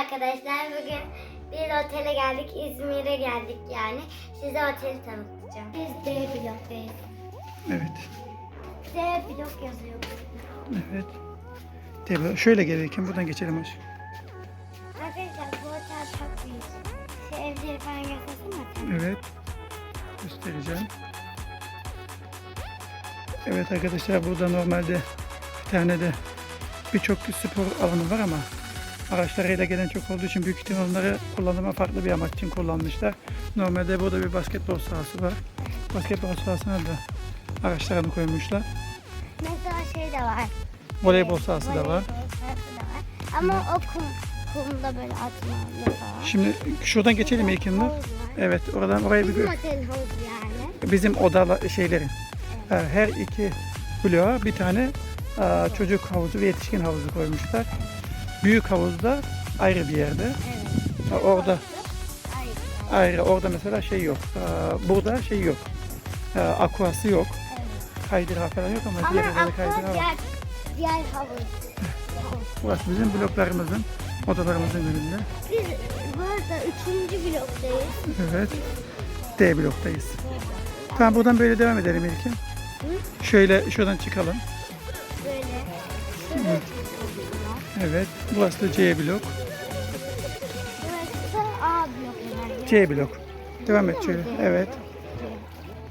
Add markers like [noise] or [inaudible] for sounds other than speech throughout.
arkadaşlar. Bugün bir otele geldik. İzmir'e geldik yani. Size oteli tanıtacağım. Biz D bloktayız. Evet. D blok yazıyor. Evet. Tabii şöyle gelirken buradan geçelim aşk. Arkadaşlar bu otel çok büyük. Şu evleri falan göstersene. Evet. Göstereceğim. Evet arkadaşlar burada normalde bir tane de birçok spor alanı var ama araçlarıyla gelen çok olduğu için büyük ihtimal onları kullanıma farklı bir amaç için kullanmışlar. Normalde burada bir basketbol sahası var. Basketbol sahasına da araçlarını koymuşlar. Mesela şey de var. Voleybol sahası da var. Ama o kum, kumda böyle atmalı falan. Şimdi şuradan geçelim var. Evet oradan oraya bir Bizim otelin havuzu yani. bizim odalar şeyleri. e, Her iki bloğa bir tane çocuk havuzu ve yetişkin havuzu koymuşlar. Büyük havuzda ayrı bir yerde. Evet. Orada Hayır. ayrı. Orada mesela şey yok. Burada şey yok. E, Aquası yok. Evet. Kaydırağı falan yok ama, Ama diğer yerlerde aklı kaydırağı var. diğer, havuz. [laughs] Burası bizim bloklarımızın, odalarımızın önünde. Biz bu arada üçüncü bloktayız. Evet. D bloktayız. Tamam buradan böyle devam edelim İlkin. Şöyle şuradan çıkalım. Böyle. Şurada çıkıyorlar. Evet. Burası da C blok. Burası da A blok herhalde. C blok. Devam et şöyle. Evet.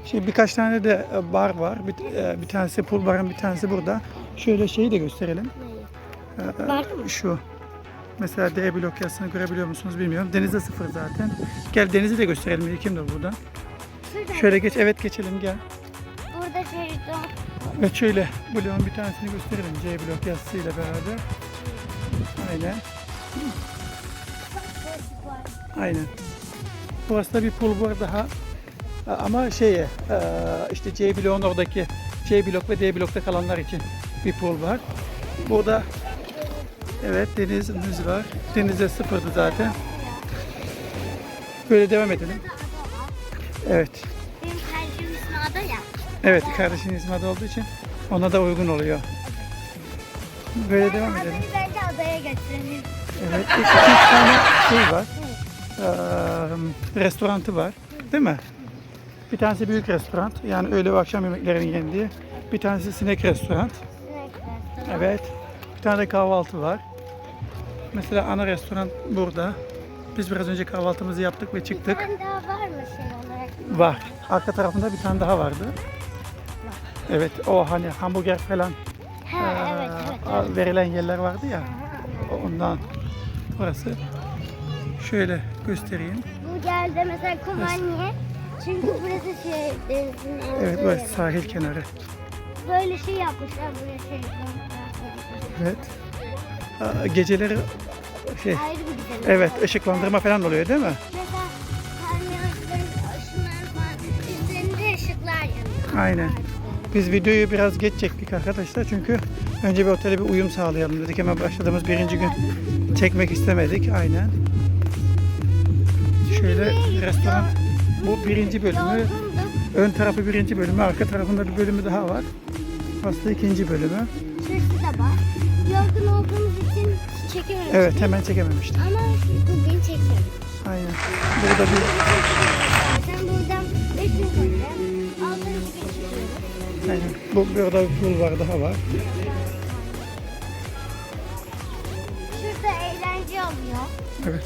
Şimdi birkaç tane de e, bar var. Bir, e, bir tanesi pool barın bir tanesi burada. Şöyle şeyi de gösterelim. E, mı? Şu. Mesela D blok yazısını görebiliyor musunuz bilmiyorum. Denize sıfır zaten. Gel denizi de gösterelim. İlkim de burada. Şöyle geç. Evet geçelim gel. Burada şeride Evet şöyle bloğun bir tanesini gösterelim. C blok yazısıyla beraber. Aynen. Aynen. Burası da bir pool bar daha. Ama şeye e, işte C bloğun oradaki C blok ve D blokta kalanlar için bir pool var. Burada evet denizimiz var. Denize sıfırdı zaten. Böyle devam edelim. Evet. Benim kardeşimin ismi Ada ya. Evet kardeşin ismi adı olduğu için ona da uygun oluyor. Böyle devam edelim. Adaya götürelim. Evet, iki, iki tane şey var. Ee, restorantı var. Değil mi? Bir tanesi büyük restoran. Yani öğle ve akşam yemeklerinin yendiği. Bir tanesi sinek restoran. Evet. Bir tane de kahvaltı var. Mesela ana restoran burada. Biz biraz önce kahvaltımızı yaptık ve Bir çıktık. tane daha var mı şey olarak? Var. Arka tarafında bir tane daha vardı. Evet, o hani hamburger falan Ha evet evet. a- verilen yerler vardı ya. Aha. Ondan burası. Şöyle göstereyim. Bu geldi mesela Kumanya. Çünkü burası şey denizin Evet, burası yer. sahil kenarı. Böyle şey yapmışlar buraya şey. Evet. Aa, Geceleri şey, Ayrı bir güzel. evet ışıklandırma falan oluyor değil mi? Mesela. Aynen. Biz videoyu biraz geç çektik arkadaşlar çünkü önce bir otele bir uyum sağlayalım dedik. Hemen başladığımız birinci gün çekmek istemedik. Aynen. Şöyle restoran bu birinci bölümü. Ön tarafı birinci bölümü, arka tarafında bir bölümü daha var. Burası da ikinci bölümü. Şurası da var. Yorgun olduğumuz için çekememiştik. Evet hemen çekememiştim. Ama bugün çekiyorum. Aynen. Burada bir Zaten buradan 5 gün sonra 6. gün çıkıyoruz. aynen. Bu burada bir pool var daha var. Evet.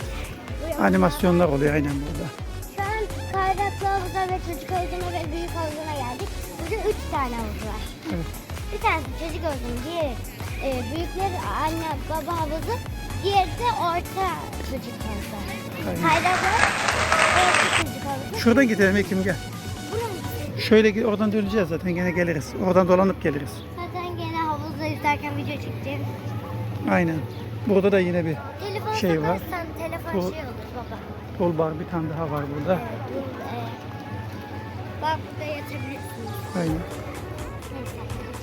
Animasyonlar oluyor aynen burada. Şu an kayraklı havuza ve çocuk havuzuna ve büyük havuzuna geldik. Burada 3 tane havuz var. Evet. Bir tanesi çocuk havuzu, diğeri e, büyükler anne baba havuzu, diğeri de orta çocuk havuzu. Kayraklı orta çocuk havuzu. Şuradan gidelim Ekim gel. Şöyle gi- oradan döneceğiz zaten gene geliriz. Oradan dolanıp geliriz. Zaten gene havuzda yüzerken video çekeceğim. Aynen. Burada da yine bir Telefon Şey var. telefon Bu- şey olur baba. bar bir tane daha var burada. Evet, bu, e, bak burada yatabilirsiniz. Aynen.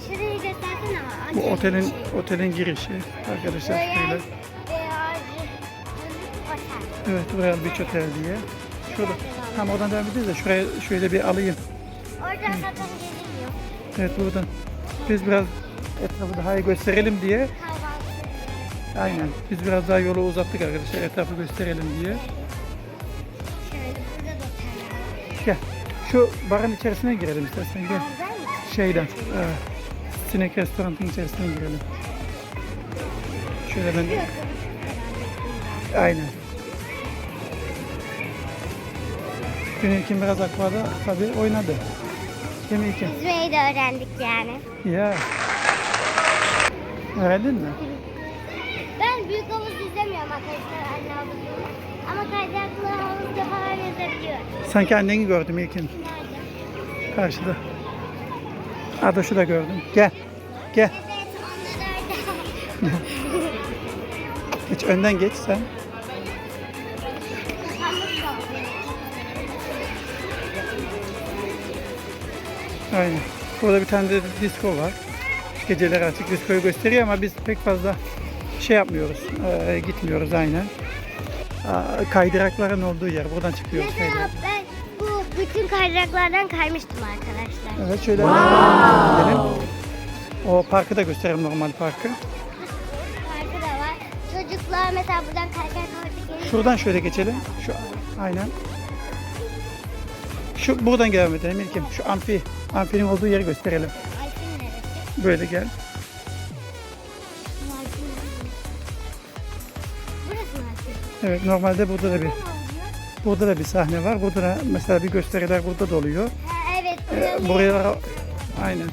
Şurayı göstersene ama. Bu otelin şey. otelin girişi arkadaşlar Royal şöyle. Otel. Evet Royal Beach Hotel diye. Şurada. Tam oradan devam edeceğiz de şuraya şöyle bir alayım. Oradan zaten geliniyor. Evet buradan. Biz biraz etrafı daha iyi gösterelim diye Kahvaltı. Aynen. Biz biraz daha yolu uzattık arkadaşlar etrafı gösterelim diye. Şöyle burada da oteller var. Gel. Şu barın içerisine girelim istersen gel. Şeyden. E, sinek restoranın içerisine girelim. Şöyle ben... Aynen. Dün İlkin biraz akvada tabii oynadı. İlkin? Yüzmeyi de öğrendik yani. Ya. Öğrendin mi? Arkadaşlar anne. Ama kaydaklı havuzda falan yüzebiliyorum. Sanki anneni gördüm İlkin. Nerede? Karşıda. Adaş'ı da gördüm. Gel. Gel. Evet onlar orada. Geç önden geç sen. Aynen. Burada bir tane de disco var. Geceleri açık diskoyu gösteriyor ama biz pek fazla şey yapmıyoruz. Ee, gitmiyoruz aynen. Aa, kaydırakların olduğu yer. Buradan çıkıyoruz. Mesela kaydırak. ben bu bütün kaydıraklardan kaymıştım arkadaşlar. Evet şöyle gidelim. O parkı da gösterelim normal parkı. Parkı da var. Çocuklar mesela buradan geliyor. Şuradan şöyle geçelim. Şu aynen. Şu buradan devam edelim İlkim. Şu amfi. Amfinin olduğu yeri gösterelim. Böyle gel. Evet normalde burada da bir burada da bir sahne var. Burada da mesela bir gösteriler burada da oluyor. Ha, evet. Ee, Buraya aynen.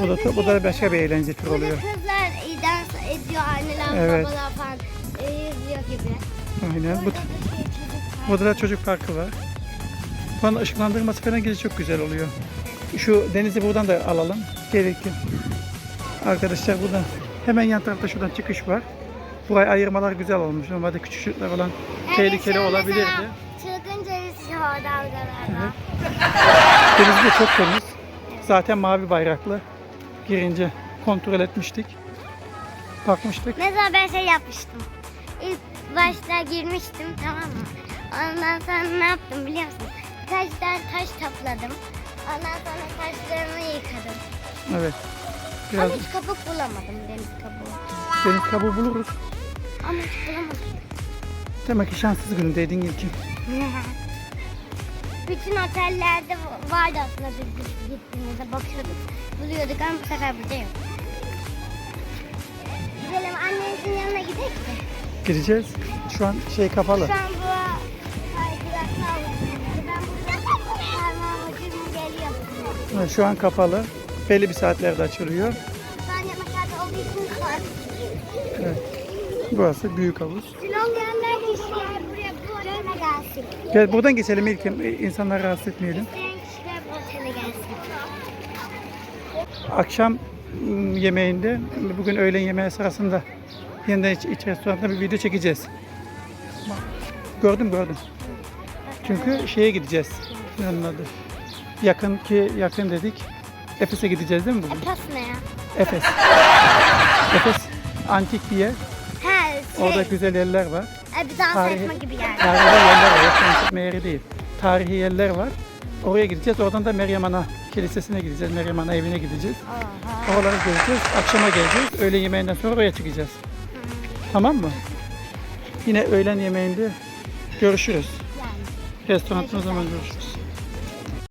Burada, burada da başka bir eğlence türü oluyor. kızlar e, dans ediyor, anneler, Evet. babalar falan e, izliyor gibi. Aynen. Bu, Burada da şey, burada da çocuk parkı var. Buranın ışıklandırması falan gece çok güzel oluyor. Şu denizi buradan da alalım. Gerekli. Arkadaşlar buradan hemen yan tarafta şuradan çıkış var. Burayı ayırmalar güzel olmuş. Normalde küçük çocuklar falan Evet, tehlikeli olabilirdi. Çılgın ceviz dalgalarla. Deniz de çok temiz. Zaten mavi bayraklı. Girince kontrol etmiştik. Bakmıştık. Mesela ben şey yapmıştım. İlk başta girmiştim tamam mı? Ondan sonra ne yaptım biliyor musun? Birkaç tane taş topladım. Ondan sonra taşlarını yıkadım. Evet. Biraz Ama hiç kabuk bulamadım deniz kabuğu. deniz kabuğu buluruz. Ama bulamadım. Demek ki şanssız günündeydin ilkin. [laughs] Bütün otellerde vardı aslında biz gittiğimizde bakıyorduk, buluyorduk ama bu sefer burada yok. Gidelim annenizin yanına gidelim mi? Gideceğiz. Şu an şey kapalı. Şu an bu Şu an kapalı. Belli bir saatlerde açılıyor. Burası büyük havuz. Silonlayanlar kişiler buraya bu otele gelsin. Gel buradan geçelim ilkim. İnsanları rahatsız etmeyelim. İsteyen kişiler bu otele gelsin. Akşam mm, yemeğinde, bugün öğlen yemeği sırasında yeniden iç, iç restoranda bir video çekeceğiz. Gördüm gördüm. Çünkü şeye gideceğiz. Ne onun adı? Yakın ki yakın dedik. Efes'e gideceğiz değil mi bugün? Epas ne ya? Efes. Efes antik bir yer. Ha şey, Orada güzel yerler var. e, bir dans tarihi- etme gibi yani. Tarihi yerler var. Yok dans etme yeri değil. Tarihi yerler var. Oraya gideceğiz. Oradan da Meryem Ana Kilisesi'ne gideceğiz. Meryem Ana evine gideceğiz. Oha. Oraları gezeceğiz. Akşama geleceğiz. Öğle yemeğinden sonra oraya çıkacağız. Tamam mı? Yine öğlen yemeğinde görüşürüz. Yani. Zaman görüşürüz.